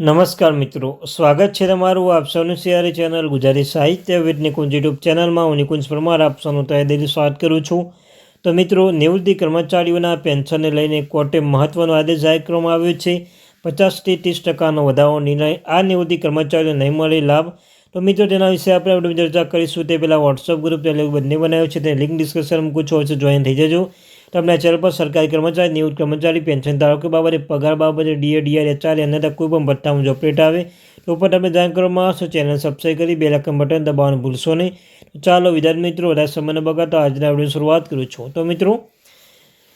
નમસ્કાર મિત્રો, સ્વાગત છે તમારું આપ સૌનું સિયારી ચેનલ ગુજરાતી સાહિત્ય વિદ નિકુંજ યુટ્યુબ ચેનલમાં. હું નિકુંજ પરમાર, આપ સૌનું તહે દિલથી સ્વાગત કરું છું. તો મિત્રો, નિવૃત્તિ કર્મચારીઓના પેન્શનને લઈને કોર્ટે મહત્વનો આદેશ જાહેર કરવામાં આવ્યો છે. પચાસથી ત્રીસ ટકાનો વધારો નિર્ણય આ નિવૃત્તિ કર્મચારીઓને નહીં મળે લાભ. તો મિત્રો, તેના વિશે આપણે આપણે ચર્ચા કરીશું. તે પહેલાં વોટ્સઅપ ગ્રુપ તે બંને બનાવ્યો છે. તે લિંક ડિસ્કશન મૂકું છું. જોઈન થઈ જજો. તમને ચેનલ પર સરકારી કર્મચારી, નિવૃત્ત કર્મચારી, પેન્શન ધારકો બાબતે પગાર બાબતે ડીએ ડીઆર એચઆર અને કોઈ પણ ભથ્થા મુજબ અપડેટ આવે, તો પણ તમે જાણ કરવામાં આવશો. ચેનલ સબસ્ક્રાઈબ કરી બે લાખ બટન દબાવવાનું ભૂલશો નહીં. ચાલો, વિદ્યાર્થી મિત્રો, વધારે સમયને બગાડતા આજના વીડિયો શરૂઆત કરું છું. તો મિત્રો,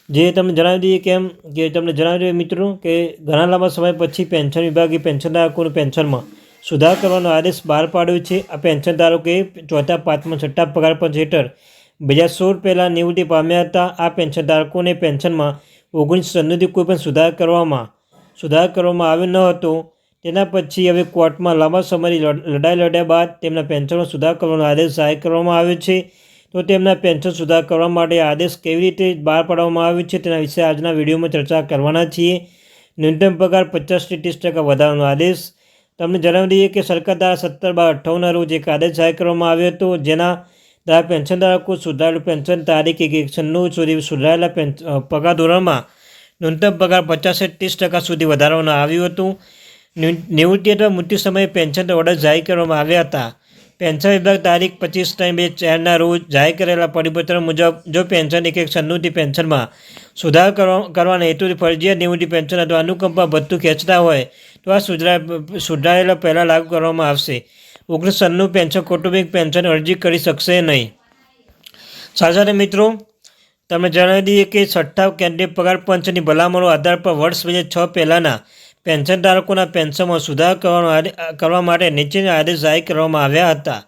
જે તમને જણાવી દઈએ કેમ કે તમને જણાવી દઈએ મિત્રો કે ઘણા લાંબા સમય પછી પેન્શન વિભાગે પેન્શનધારકોનું પેન્શનમાં સુધાર કરવાનો આદેશ બહાર પાડ્યો છે. આ પેન્શનધારકોએ ચોથા, પાંચમા, છઠ્ઠા પગાર પંચ હેઠળ બે હજાર સોળ પહેલાં નિવૃત્તિ પામ્યા હતા. આ પેન્શનધારકોને પેન્શનમાં ઓગણીસ સન્નુથી કોઈ પણ સુધાર કરવામાં સુધાર કરવામાં આવ્યો ન હતો. તેના પછી હવે કોર્ટમાં લાંબા સમયની લડાઈ લડ્યા બાદ તેમના પેન્શનમાં સુધાર કરવાનો આદેશ જાહેર કરવામાં આવ્યો છે. તો તેમના પેન્શન સુધાર કરવા માટે આદેશ કેવી રીતે બહાર પાડવામાં આવ્યો છે તેના વિશે આજના વિડીયોમાં ચર્ચા કરવાના છીએ. ન્યૂનતમ પગાર પચાસથી ત્રીસ ટકા વધારવાનો આદેશ. તમને જણાવી દઈએ કે સરકાર દ્વારા સત્તર બાર અઠ્ઠાવનના રોજ એક આદેશ જાહેર કરવામાં આવ્યો હતો, જેના દ્વારા પેન્શન ધારકો સુધારેલું પેન્શન તારીખ એક એકસન્નું સુધી સુધારેલા પેન્શન પગાર ધોરણમાં ન્યૂનતમ પગાર પચાસથી ત્રીસ ટકા સુધી વધારવામાં આવ્યું હતું નિવૃત્તિ અથવા મૃત્યુ સમયે પેન્શન ઓર્ડર જાહેર કરવામાં આવ્યા હતા પેન્શન વિભાગ તારીખ પચીસ ત્રણ બે ચારના રોજ જાહેર કરેલા પરિપત્ર મુજબ જો પેન્શન એક એક સન્નુથી પેન્શનમાં સુધાર કરવા કરવાના હેતુથી ફરજિયાત નિવૃત્તિ પેન્શન અથવા અનુકંપા ભથ્થું ખેંચતા હોય તો આ સુધરા સુધારેલા પહેલાં લાગુ કરવામાં આવશે ઓગણીસ સન્નું પેન્શન કૌટુંબિક પેન્શન અરજી કરી શકશે નહીં. સાથે મિત્રો, તમને જણાવી દઈએ કે છઠ્ઠા કેન્દ્રીય પગાર પંચની ભલામણો આધાર પર વર્ષ બે છ પહેલાંના પેન્શન ધારકોના પેન્શનમાં સુધાર કરવાનો કરવા માટે નીચેના આદેશ જાહેર કરવામાં આવ્યા હતા.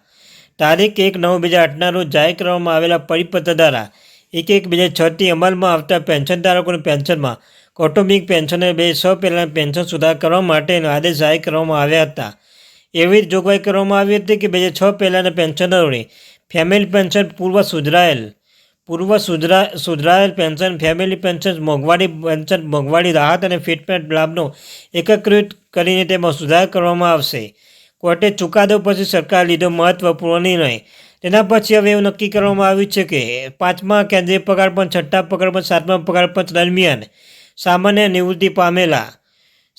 તારીખ એક નવ બે હજાર આઠના રોજ જાહેર કરવામાં આવેલા પરિપત્ર દ્વારા એક એક બે હજાર છથી અમલમાં આવતા પેન્શન ધારકોની પેન્શનમાં કૌટુંબિક પેન્શન બે છ પહેલાંના પેન્શન સુધાર કરવા માટેનો આદેશ જાહેર કરવામાં આવ્યા હતા. એવી જોગવાઈ કરવામાં આવી હતી કે બે હજાર છ પહેલાંના પેન્શનરોને ફેમિલી પેન્શન પૂર્વ સુધરાયેલ. પૂર્વ સુધરા, સુધરાયેલ પેન્શન ફેમિલી પેન્શન મોંઘવારી પેન્શન મોંઘવારી રાહત અને ફિટમેન્ટ લાભનો એકત્રિત કરીને તેમાં સુધાર કરવામાં આવશે. કોર્ટે ચુકાદો પછી સરકાર લીધો મહત્વપૂર્ણ નિર્ણય. તેના પછી હવે એવું નક્કી કરવામાં આવ્યું છે કે પાંચમા કેન્દ્રીય પગાર પણ છઠ્ઠા પગાર પણ સાતમા પગાર પંચ દરમિયાન સામાન્ય નિવૃત્તિ પામેલા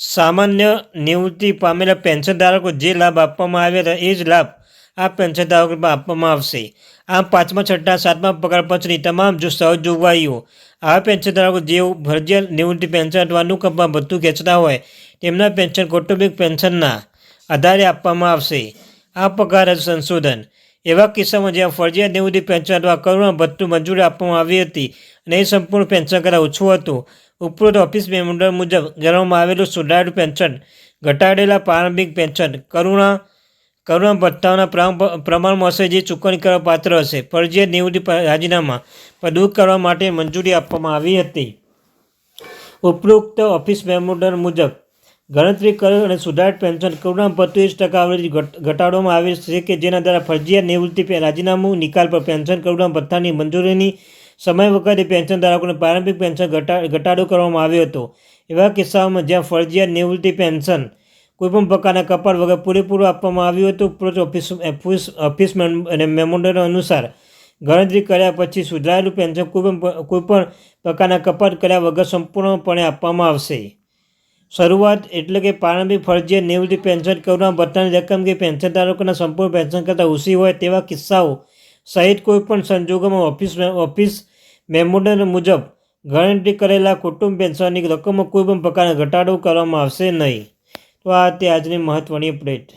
સામાન્ય નિવૃત્તિ પામેલા પેન્શનધારકો જે લાભ આપવામાં આવ્યા હતા, એ જ લાભ આ પેન્શનધારકોમાં આપવામાં આવશે. આમ પાંચમા, છઠ્ઠા, સાતમા પગાર પંચની તમામ જો સહજ જોગવાઈઓ આવા પેન્શનધારકો જે ફરજિયાત નિવૃત્તિ પેન્શન અથવા અનુકંપમાં બધું ખેંચતા હોય, તેમના પેન્શન કૌટુંબિક પેન્શનના આધારે આપવામાં આવશે. આ પગાર સંશોધન. એવા કિસ્સામાં જ્યાં ફરજિયાત નિવૃત્તિ પેન્શન અથવા કરુણા ભથ્થું મંજૂરી આપવામાં આવી હતી અને એ સંપૂર્ણ પેન્શન કરતાં ઓછું હતું ઉપરોક્ત ઓફિસ મેમોન્ડર મુજબ ગણવામાં આવેલું સુધારેલું પેન્શન, ઘટાડેલા પ્રારંભિક પેન્શન, કરુણા કરુણા ભથ્થાઓના પ્રમાણમાં હશે જે ચૂકવણી કરવા પાત્ર હશે. ફરજિયાત નિવૃત્તિ રાજીનામા પર દૂર કરવા માટે મંજૂરી આપવામાં આવી હતી. ઉપરોક્ત ઓફિસ મેમોન્ડર મુજબ ગણતરી કરેલ અને સુધારિત પેન્શન કરુણા બત્રીસ ટકા આવરેજ ઘટાડવામાં આવે છે કે જેના દ્વારા ફરજિયાત નિવૃત્તિ રાજીનામું, નિકાલ પર પેન્શન, કરુણા ભથ્થાની મંજૂરીની સમય વખતે પેન્શન ધારકોને પ્રારંભિક પેન્શન ઘટાડો કરવામાં આવ્યો હતો. એવા કિસ્સાઓમાં જ્યાં ફરજિયાત નિવૃત્તિ પેન્શન કોઈપણ પ્રકારના કપાટ વગર પૂરેપૂરું આપવામાં આવ્યું હતું, ઉપરોક્ત ઓફિસ ઓફિસ ઓફિસ અને મેમોન્ડર અનુસાર ગણતરી કર્યા પછી સુધારેલું પેન્શન કોઈપણ કોઈપણ પ્રકારના કપાટ કર્યા વગર સંપૂર્ણપણે આપવામાં આવશે. શરૂઆત એટલે કે પ્રારંભિક ફરજિયાત નિવૃત્તિ પેન્શન કરુણા ભથ્થાની રકમ કે પેન્શન ધારકોના સંપૂર્ણ પેન્શન કરતાં ઓછી હોય તેવા કિસ્સાઓ સહિત કોઈપણ સંજોગોમાં ઓફિસ ઓફિસ મેમોડર મુજબ ગણતરી કરેલા કુટુંબ પેન્શનની રકમમાં કોઈપણ પ્રકારના ઘટાડો કરવામાં આવશે નહીં. તો આ તે આજની મહત્ત્વની અપડેટ.